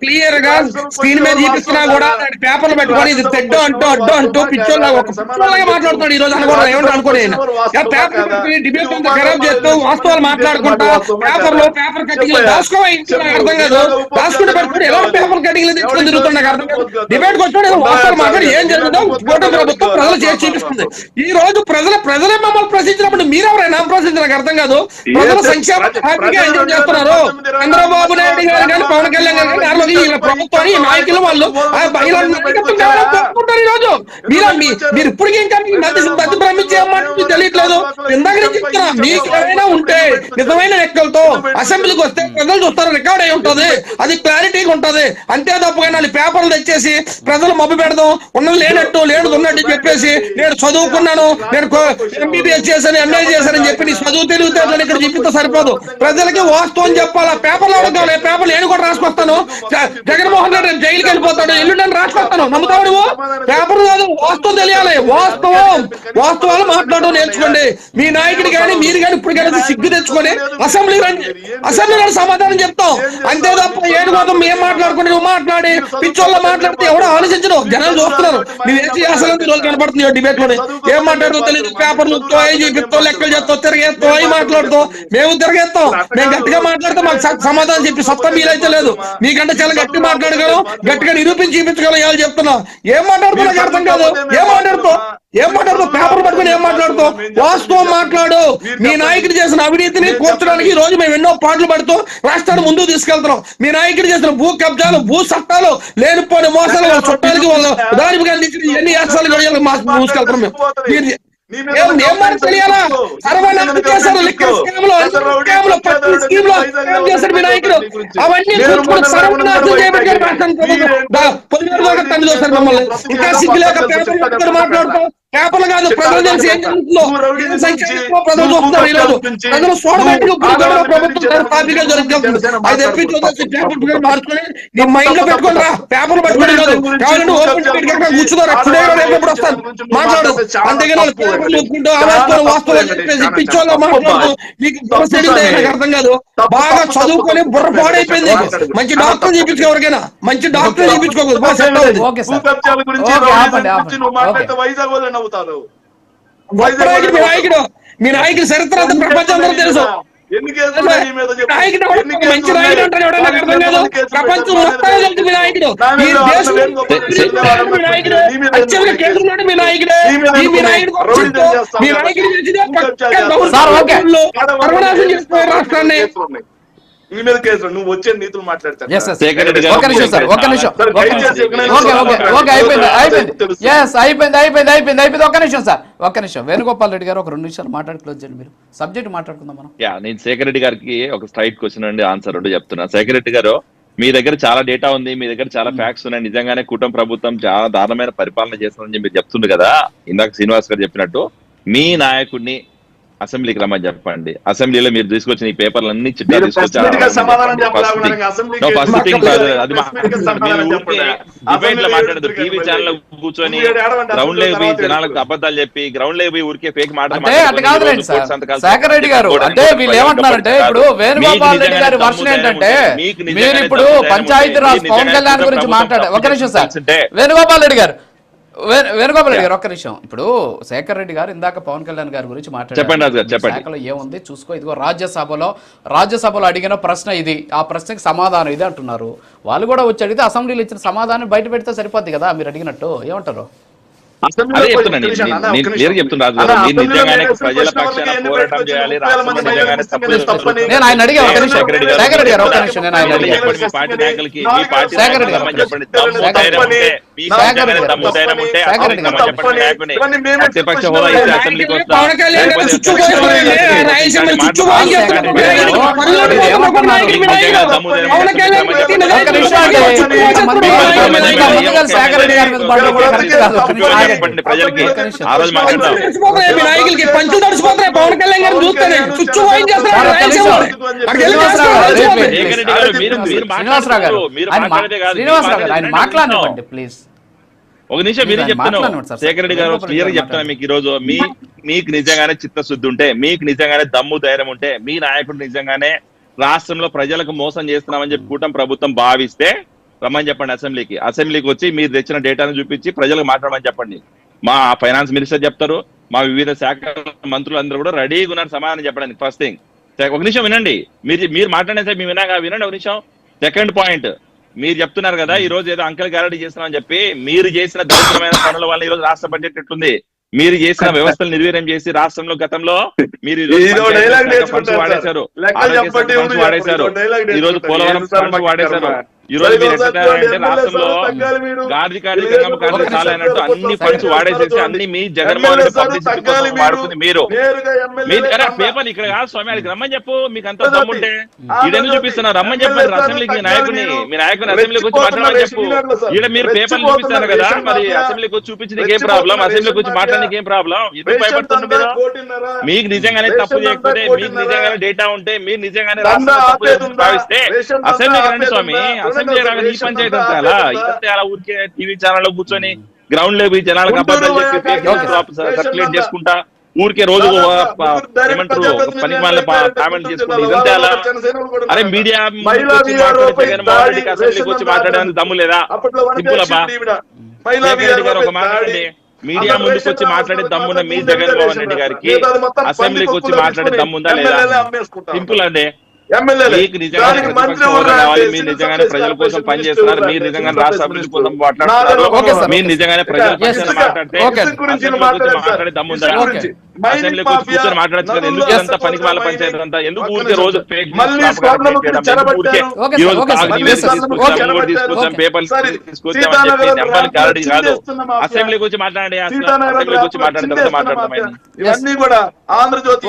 క్లియర్గా స్క్రీన్ మీద చూపిస్తున్నా కూడా పేపర్లు పెట్టుకొని ఇది తెడ్డు అంటూ అడ్డు అంటూ ఒక పిచ్చోళ్ళగా మాట్లాడుతాడు ఈ రోజు అనుకోవడం ఏమంటే. ఆ పేపర్ పెట్టుకుని డిబేట్ అంతా ఖరాబ్ చేస్తూ వాస్తవాలు మాట్లాడుకుంటా పేపర్లో పేపర్ అర్థం కాదు. దాచుకుంటే పెట్టుకుని ఎలా పేపర్ కటింగ్ తెచ్చుకొని తిరుగుతున్నా నాకు అర్థం కాదు. డిబేట్ ఏదో వాస్తవాలు మాట్లాడి ఏం జరుగుతుందో కూటమి ప్రభుత్వం ప్రజలు చేసి చూపిస్తుంది. ఈ రోజు ప్రజల ప్రజలే మమ్మల్ని ప్రశ్నించినప్పుడు మీరెవరైనా ప్రశ్నించిన నాకు అర్థం కాదు. ప్రజల సంక్షేమం హ్యాపీగా ఎంజాయ్ చేస్తున్నారు. చంద్రబాబు నాయుడు గారు కానీ పవన్ కళ్యాణ్ గారు కానీ వీళ్ళ ప్రభుత్వాన్ని నాయకులు వాళ్ళు కోరుకుంటారు ఈ రోజు మీరు మీరు ఇప్పుడు ఇంకా మధ్య మధ్య తెలియట్లేదు. ఇందాక నుంచి చెప్తున్నా మీకు ఏమైనా ఉంటే నిజమైన లెక్కలతో అసెంబ్లీకి వస్తే ప్రజలు చూస్తారు రికార్డ్ అయి ఉంటది. అది క్లారిటీగా ఉంటది. అంతే తప్పగా నాలుగు పేపర్లు తెచ్చేసి ప్రజలు మబ్బు పెడదాం. ఉన్నది లేనట్టు లేనిది ఉన్నట్టు చెప్పేసి నేను చదువుకున్నాను నేను ఎంబీబీఎస్ చేశాను ఎంఏ చేశానని చెప్పి నీ చదువు తెలివితేటలు ఇక్కడ చూపిస్తే సరిపోదు. ప్రజలకి వాస్తవం చెప్పాలా? పేపర్లో అడగాలి పేపర్లు నేను కూడా రాసుకొస్తాను? జగన్మోహన్ రెడ్డి జైలుకి వెళ్ళిపోతాడు. ఎల్లుండి నేను రాసుకొస్తాను. నమ్ముతావు నువ్వు? పేపర్ కాదు వాస్తవం తెలియాలి. వాస్తవం. వాస్తవాలు మాట్లాడడం నేర్చుకోండి. మీ నాయకుడు కానీ మీరు కానీ ఇప్పుడు కానీ సిగ్గు తెచ్చుకొని అసెంబ్లీ రండి. అసెంబ్లీలో సమాధానం చెప్తాం. అంతే తప్ప ఏడు మాత్రం మేము మాట్లాడుకుని నువ్వు మాట్లాడి పిచ్చోళ్ళ మాట్లాడితే ఎవడో ఆలోచించరు జనాలు చూస్తున్నారు. నువ్వు ఏం చేయాల్సిన రోజు కనపడుతుంది డిబేట్లోనే? ఏం మాట్లాడుతూ తెలియదు పేపర్లు చూపిస్తావు లెక్కలు చేస్తావు తిరిగేస్తావు అవి మాట్లాడుతావు మేము తిరిగేస్తాం మేము గట్టిగా మాట్లాడితే. మాకు సమాధానం చెప్పి సొంత మీరైతే లేదు. మీకంటే చాలా గట్టి మాట్లాడగలం గట్టిగా నిరూపించి చూపించగలం ఇవాళ చెప్తున్నాం. ఏం మాట్లాడుతున్నా నాకు అర్థం కాదు. ఏం మాట్లాడుతావు ఏం మాట్లాడుతావు పేపర్ పట్టుకుని ఏం మాట్లాడుతావు వాస్తవం మాట్లాడు. మీ నాయకుడు చేసిన అవినీతిని కూర్చడానికి ఈ రోజు మేము ఎన్నో పాటలు పడుతూ రాష్ట్రాన్ని ముందుకు తీసుకెళ్తున్నాం. మీ నాయకుడు చేసిన భూ కబ్జాలు భూ చట్టాలు లేనిపోయిన మోసాలు చుట్టాలకి వాళ్ళ దానికి అందించిన ఎన్ని యాసాలు కూడా మూసుకెళ్తున్నాం మేము. అవన్నీ సర్వనాశనం చేయబెట్టారు మమ్మల్ని. ఇంకా సిగ్గు లేక మాట్లాడుతాం పేపర్లు కాదు ప్రజలు తెలిసి ఏం జరుగుతుందో ఏం సంక్షేమంలో ప్రజలు చూస్తున్నారు ఈ రోజు ప్రజలు చూడబెట్టి ఇప్పుడు కూడా ప్రభుత్వం గారు తాపీగా జరుగుతుంది అది తెప్పించి పేపర్ మార్చుకొని నీ మైండ్లో పెట్టుకొని రా. పేపర్ పట్టుకొని ఈ రోజు కావాలంటే ఓపెన్ కూర్చున్నారు? అప్పుడే రేపు ఎప్పుడు వస్తాను మాట్లాడు అంతేగాని పేపర్లు ఒప్పుకుంటూ ఆ వాస్తవం మాట్లాడుతూ చెడింది నాకు అర్థం కాదు. బాగా చదువుకొని బుర్ర పాడైపోయింది. మంచి డాక్టర్ చూపించుకో ఎవరికైనా. మంచి డాక్టర్ చూపించుకోకూడదు. వైజాగ్ నాయకుడు మీ నాయకుడు చరిత్ర ప్రపంచం తెలుసు. ఎన్ని కేసులు నీ మీద చెప్పు. ఎన్ని కేసులు ప్రపంచం? మొత్తం మీ నాయకుడు? ఈ దేశం మీ నాయకుడు? అత్యంత మీ నాయకుడే. మీ నాయకుడు మీ? నాయకుడు సార్, ఓకే. చేస్తున్నారు రాష్ట్రాన్ని. నీ మీద కేసులు నువ్వు వచ్చే నీతులు మాట్లాడతాను. అయిపోయింది అయిపోయింది. తెలుసు. ఎస్ అయిపోయింది అయిపోయింది అయిపోయింది అయిపోయింది. ఒక్క నిమిషం సార్ ఒక్క నిమిషం. వేణుగోపాల్ రెడ్డి గారు ఒక రెండు నిమిషాలు మాట్లాడి క్లోజ్ చేయండి మీరు. సబ్జెక్ట్ మాట్లాడుకుందాం మనం. యా నేను శేఖర్ రెడ్డి గారికి ఒక స్ట్రైట్ క్వశ్చన్ అండి ఆన్సర్ రెండు చెప్తున్నా. శేఖర్ రెడ్డి గారు మీ దగ్గర చాలా డేటా ఉంది మీ దగ్గర చాలా ఫ్యాక్ట్స్ ఉన్నాయి. నిజంగానే కూటమి ప్రభుత్వం చాలా దారుణమైన పరిపాలన చేస్తుందని చెప్పి మీరు చెప్తుంది కదా. ఇందాక శ్రీనివాస్ గారు చెప్పినట్టు మీ నాయకుడిని అసెంబ్లీకి రమ్మని చెప్పండి. అసెంబ్లీలో మీరు తీసుకొచ్చిన ఈ పేపర్లు అన్ని చిట్టా మీరు తీసుకొచ్చి first minute గా సమాధానం First చెప్పాలి thing. నాకు అసెంబ్లీకి No, first thing కాదు. అది మా- First minute గా సమాధానం మీరు ఊరికే చెప్పండి. debate లో అసెంబ్లీలో మాట్లాడదు ఏడుపులు టీవీ. ఛానల్ కూర్చొని గ్రౌండ్ లేక పోయి జనాలకు అబద్ధాలు చెప్పి గ్రౌండ్ లేక పోయి ఊరికే ఫేక్ మాట అంటే అట్లా కాదులేండి సార్. శేఖర్ రెడ్డి గారు అంటే వీళ్ళు ఏమంటున్నారంటే ఇప్పుడు వేణుగోపాల్ రెడ్డి గారి వర్షన్ ఏంటంటే మీరు ఇప్పుడు పంచాయతీ రాజ్ పవన్ కళ్యాణ్ గురించి మాట్లాడారు ఒక నిమిషం సార్. వేణుగోపాల్ రెడ్డి గారు వేణుగోపాల్ రెడ్డి గారు ఒక్క నిమిషం. ఇప్పుడు శేఖర్ రెడ్డి గారు ఇందాక పవన్ కళ్యాణ్ గారి గురించి. శాఖలో ఏముంది? చూసుకో ఇదిగో రాజ్యసభలో రాజ్యసభలో అడిగిన ప్రశ్న ఇది. ఆ ప్రశ్నకి సమాధానం ఇది అంటున్నారు. వాళ్ళు కూడా వచ్చి అడిగితే అసెంబ్లీలో ఇచ్చిన సమాధానం బయట పెడితే సరిపోద్ది కదా మీరు అడిగినట్టు. ఏమంటారు? అదే చెప్తున్నాను నేను- క్లియర్. చెప్తున్నా రాజు గారు. మీరు నిజంగానే మీరు ప్రజల ప్రశ్న పక్షాన వాళ్ళకి ఎన్ని పోరాటం పెట్టుకోవచ్చు? చేయాలి, ముప్పై వేల మంది రాష్ట్రం నిజంగానే మహిళలు తప్పు చేస్తున్న తప్పని. నేను ఆయన అడిగా ఒక నిమిషం. శేఖర్ రెడ్డి గారు, శేఖర్ రెడ్డి గారు, ఒక్క నిమిషం, నేను ఆయన అడిగా. చెప్పండి, మీ పార్టీ నాయకులకి మీ పార్టీ శేఖర్ రెడ్డి గారు, నాయకులకి చెప్పండి, దమ్ము శేఖర్ ధైర్యం రెడ్డి ఉంటే, మీ శేఖర్ నిజంగానే రెడ్డి దమ్ము ధైర్యం ఉంటే శేఖర్ రెడ్డి అసెంబ్లీకి గారు, చెప్పండి నాయకుని. ఇవన్నీ మేమే ప్రతిపక్ష చెప్తున్నాం. హోదా ఇస్తే నాయకులు అసెంబ్లీకి వస్తా. పవన్ కళ్యాణ్ గారు లేకపోతే చుట్టూ పోయి రాయలసీమ చుట్టూ ఒక నిమిషం మీరు చెప్తున్నాను శేఖర్ రెడ్డి గారు క్లియర్ చెప్తాను మీకు ఈ రోజు మీ మీకు నిజంగానే చిత్తశుద్ధి ఉంటే మీకు నిజంగానే దమ్ము ధైర్యం ఉంటే మీ నాయకుడు నిజంగానే రాష్ట్రంలో ప్రజలకు మోసం చేస్తున్నామని చెప్పి కూటమి ప్రభుత్వం భావిస్తే రమ్మని చెప్పండి అసెంబ్లీకి. అసెంబ్లీకి వచ్చి మీరు తెచ్చిన డేటాను చూపించి ప్రజలకు మాట్లాడమని చెప్పండి. మా ఫైనాన్స్ మినిస్టర్ చెప్తారు మా వివిధ శాఖ మంత్రులు అందరూ కూడా రెడీగా ఉన్నారు సమాధానం చెప్పడానికి ఫస్ట్ థింగ్ ఒక నిమిషం వినండి. మీరు మీరు మాట్లాడేసే మేము వినాగా వినండి ఒక నిమిషం. సెకండ్ పాయింట్ మీరు చెప్తున్నారు కదా ఈ రోజు ఏదో అంకల్ గ్యారెంటీ చేస్తున్నామని చెప్పి మీరు చేసిన దరిద్రమైన పనుల వల్ల ఈ రోజు రాష్ట్ర బడ్జెట్ ఎట్లుంది? మీరు చేసిన వ్యవస్థలు నిర్వీర్యం చేసి రాష్ట్రంలో గతంలో మీరు వాడేశారు. వాడేశారు. ఈ రోజు పోలవరం వాడేశారు. ఈ రోజు మీరు ఎట్లంటే రాష్ట్రంలో గాడిది కార్యక్రమం గంగమ్మ చాలా అన్నట్టు అన్ని ఫండ్స్ వాడేసేసి అన్ని మీ జగన్మోహన్ రెడ్డి పబ్లిసిటీ కోసం వాడుకుంది మీరు. పేపర్ ఇక్కడ కాదు స్వామి అడిగి రమ్మని చెప్పు. మీకు అంత దమ్ముంటే. ఇడని చూపిస్తున్నా రమ్మని చెప్పండి అసెంబ్లీకి మీ నాయకుని మీ నాయకుని అసెంబ్లీకి వచ్చి మాట్లాడాలని చెప్పు. ఇక్కడ మీరు పేపర్ చూపిస్తారు కదా మరి అసెంబ్లీకి వచ్చి చూపించడానికి ఏం ప్రాబ్లం అసెంబ్లీకి వచ్చి మాట్లాడడానికి ఏం ప్రాబ్లం ఎందుకు భయపడుతుంది మీరు? మీకు నిజంగానే తప్పు చేయకపోతే మీకు నిజంగానే డేటా ఉంటే మీరు నిజంగానే రాష్ట్రంలో తప్పు భావిస్తే అసెంబ్లీకి రండి స్వామి. ఊరికే టీవీ కూర్చొని గ్రౌండ్లో ఈ జనాలకు చేసుకుంటా ఊరికే రోజు పని అలా. అరే మీడియా దమ్ము లేదా? మీడియా ముందుకు వచ్చి మాట్లాడే దమ్మున్న మీ జగన్మోహన్ రెడ్డి గారికి. అసెంబ్లీకి వచ్చి మాట్లాడే దమ్ముందా లేదా? సింపుల్ అండి. మీరు మీరు నిజంగానే మాట్లాడే ఎందుకు పనికి వాళ్ళ పంచాయతీ రోజు అసెంబ్లీ గురించి మాట్లాడండి అసెంబ్లీ గురించి మాట్లాడిన తర్వాత మాట్లాడతాం ఇవన్నీ కూడా ఆంధ్రజ్యోతి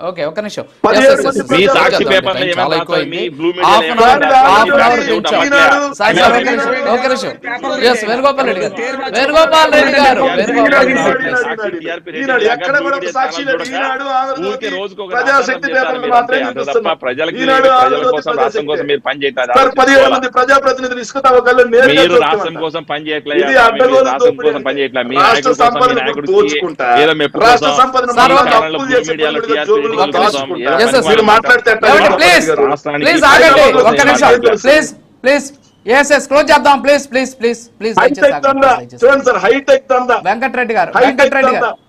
ఓకే ఒక నిమిషం. వేణుగోపాల్ రెడ్డి గారు. వేణుగోపాల్ రెడ్డి గారు. మీరు రాష్ట్రం కోసం కోసం రాష్ట్ర సంపద మీడియాలో క్లోజ్ చేద్దాం. ప్లీజ్ ప్లీజ్ వెంకటరెడ్డి గారు వెంకటరెడ్డి గారు.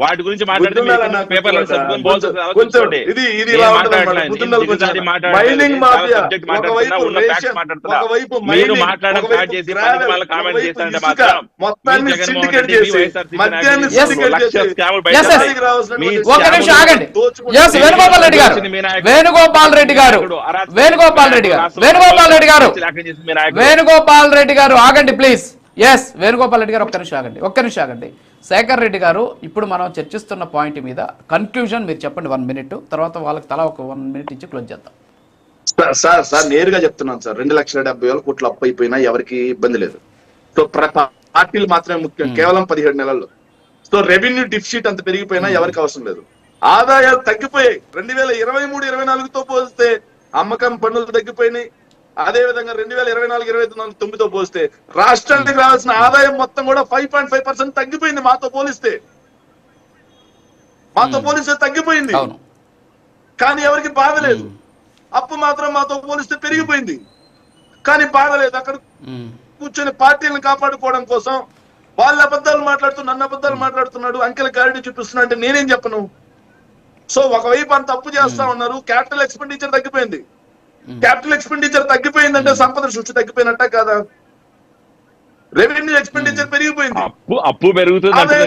వాటి గురించి వేణుగోపాల్ రెడ్డి గారు వేణుగోపాల్ రెడ్డి గారు. వేణుగోపాల్ రెడ్డి గారు. వేణుగోపాల్ రెడ్డి రెడ్డి గారు. వేణుగోపాల్ రెడ్డి గారు ఆగండి ప్లీజ్. ఎస్ వేణుగోపాల్ రెడ్డి గారు ఒక్క నిమిషం ఆగండి ఒక్క నిమిషం ఆగండి. శేఖర్ రెడ్డి గారు ఇప్పుడు మనం చర్చిస్తున్న పాయింట్ మీద కన్క్లూజన్ మీరు చెప్పండి వన్ మినిట్ తర్వాత వాళ్ళకి తల ఒక వన్ మినిట్ ఇచ్చి క్లోజ్ చేద్దాం. సార్ సార్ నేరుగా చెప్తున్నాను సార్. రెండు లక్షల డెబ్బై వేల కోట్లు అప్పు అయిపోయినా ఎవరికి ఇబ్బంది లేదు. సో పార్టీలు మాత్రమే ముఖ్యం hmm. కేవలం పదిహేడు నెలల్లో. సో రెవెన్యూ డిఫిషిట్ అంత పెరిగిపోయినా hmm. ఎవరికి అవసరం లేదు. ఆదాయాలు తగ్గిపోయాయి. రెండు వేల ఇరవై మూడు ఇరవై నాలుగుతో పోలిస్తే అమ్మకం పన్నులు తగ్గిపోయినాయి. అదేవిధంగా రెండు వేల ఇరవై నాలుగు ఇరవై తొమ్మిదితో పోస్తే రాష్ట్రానికి రావాల్సిన ఆదాయం మొత్తం కూడా ఫైవ్ పాయింట్ ఫైవ్ పర్సెంట్ తగ్గిపోయింది మాతో పోలిస్తే. మాతో పోలిస్తే తగ్గిపోయింది. కానీ ఎవరికి బాగలేదు అప్పు మాత్రం మాతో పోలిస్తే పెరిగిపోయింది. కానీ బాగలేదు అక్కడ కూర్చొని పార్టీలను కాపాడుకోవడం కోసం వాళ్ళ అబద్ధాలు మాట్లాడుతూ నన్ను అబద్ధాలు మాట్లాడుతున్నాడు అంకెల గారిని చూపిస్తున్నా అంటే నేనేం చెప్పను? సో ఒకవైపు అంత అప్పు చేస్తా ఉన్నారు క్యాపిటల్ ఎక్స్పెండిచర్ తగ్గిపోయింది. క్యాపిటల్ ఎక్స్పెండిచర్ తగ్గిపోయిందంటే సంపద సృష్టి తగ్గిపోయినట్ట కాదా. రెవెన్యూ ఎక్స్పెండిచర్ పెరిగిపోయింది. అప్పు అప్పు పెరుగుతుంది